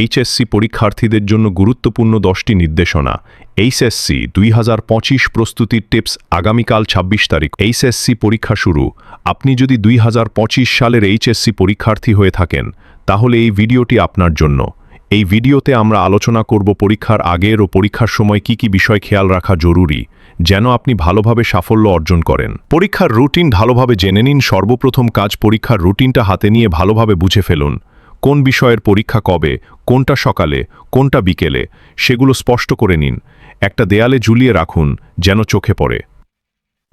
HSC পরীক্ষার্থীদের জন্য গুরুত্বপূর্ণ দশটি নির্দেশনা। এইচএসসি দুই হাজার পঁচিশ প্রস্তুতির টিপস আগামীকাল ২৬ তারিখ। এইচএসসি পরীক্ষা শুরু। আপনি যদি দুই হাজার পঁচিশ সালের এইচএসসি পরীক্ষার্থী হয়ে থাকেন, তাহলে এই ভিডিওটি আপনার জন্য। এই ভিডিওতে আমরা আলোচনা করব পরীক্ষার আগের ও পরীক্ষার সময় কি কি বিষয় খেয়াল রাখা জরুরি, যেন আপনি ভালোভাবে সাফল্য অর্জন করেন। পরীক্ষার রুটিন ভালোভাবে জেনে নিন। সর্বপ্রথম কাজ পরীক্ষার রুটিনটা হাতে নিয়ে ভালোভাবে বুঝে ফেলুন। কোন বিষয়ের পরীক্ষা কবে, কোনটা সকালে, কোনটা বিকেলে, সেগুলো স্পষ্ট করে নিন। একটা দেয়ালে ঝুলিয়ে রাখুন, যেন চোখে পড়ে।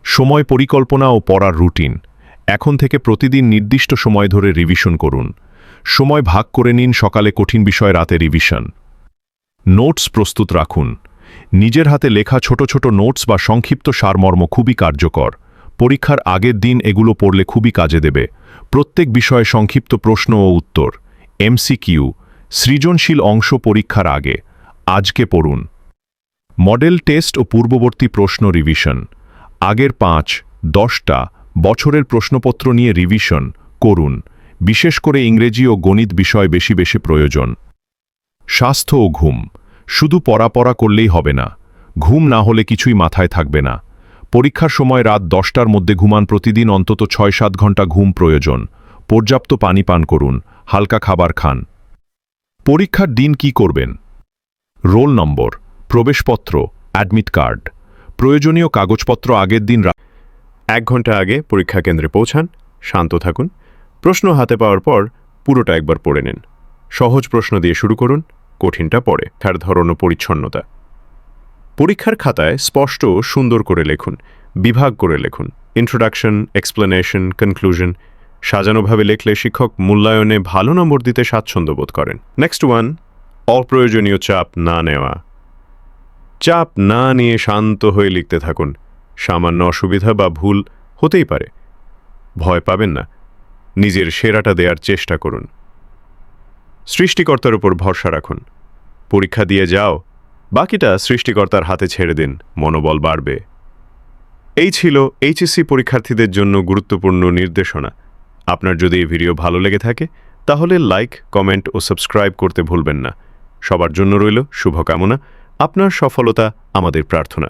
সময় পরিকল্পনা ও পড়ার রুটিন। এখন থেকে প্রতিদিন নির্দিষ্ট সময় ধরে রিভিশন করুন। সময় ভাগ করে নিন সকালে কঠিন বিষয় রাতে রিভিশন। নোটস প্রস্তুত রাখুন। নিজের হাতে লেখা ছোট ছোট নোটস বা সংক্ষিপ্ত সারমর্ম খুবই কার্যকর। পরীক্ষার আগের দিন এগুলো পড়লে খুবই কাজে দেবে। প্রত্যেক বিষয়ে সংক্ষিপ্ত প্রশ্ন ও উত্তর। এমসিকিউ, সৃজনশীল অংশ পরীক্ষার আগে, আজকে পড়ুন। মডেল টেস্ট ও পূর্ববর্তী প্রশ্ন রিভিশন। আগের পাঁচ, দশটা বছরের প্রশ্নপত্র নিয়ে রিভিশন করুন। বিশেষ করে ইংরেজি ও গণিত বিষয় বেশি বেশি প্রয়োজন। স্বাস্থ্য ও ঘুম। শুধু পড়া পড়া করলেই হবে না। ঘুম না হলে কিছুই মাথায় থাকবে না। পরীক্ষার সময় রাত দশটার মধ্যে ঘুমান প্রতিদিন অন্তত ছয় সাত ঘণ্টা ঘুম প্রয়োজন। পর্যাপ্ত পানি পান করুন। হালকা খাবার খান। পরীক্ষার দিন কি করবেন? রোল নম্বর, প্রবেশপত্র, অ্যাডমিট কার্ড, প্রয়োজনীয় কাগজপত্র আগের দিন এক ঘণ্টা আগে পরীক্ষা কেন্দ্রে পৌঁছান, শান্ত থাকুন, প্রশ্ন হাতে পাওয়ার পর পুরোটা একবার পড়ে নিন। সহজ প্রশ্ন দিয়ে শুরু করুন, কঠিনটা পড়ে, তার ধরন পরিচ্ছন্নতা। পরীক্ষার খাতায় স্পষ্ট সুন্দর করে লিখুন, বিভাগ করে লিখুন ইন্ট্রোডাকশন এক্সপ্লেনেশন কনক্লুশন সাজানোভাবে লিখলে শিক্ষক মূল্যায়নে ভালো নম্বর দিতে স্বাচ্ছন্দ্য বোধ করেন। নেক্সট ওয়ান অপ্রয়োজনীয় চাপ না নেওয়া। চাপ না নিয়ে শান্ত হয়ে লিখতে থাকুন। সামান্য অসুবিধা বা ভুল হতেই পারে। ভয় পাবেন না। নিজের সেরাটা দেওয়ার চেষ্টা করুন। সৃষ্টিকর্তার উপর ভরসা রাখুন। পরীক্ষা দিয়ে যাও। বাকিটা সৃষ্টিকর্তার হাতে ছেড়ে দিন। মনোবল বাড়বে। এই ছিল এইচএসসি পরীক্ষার্থীদের জন্য গুরুত্বপূর্ণ নির্দেশনা। আপনার যদি এই ভিডিও ভালো লেগে থাকে, তাহলে লাইক, কমেন্ট ও সাবস্ক্রাইব করতে ভুলবেন না। সবার জন্য রইল শুভকামনা। আপনার সফলতা আমাদের প্রার্থনা।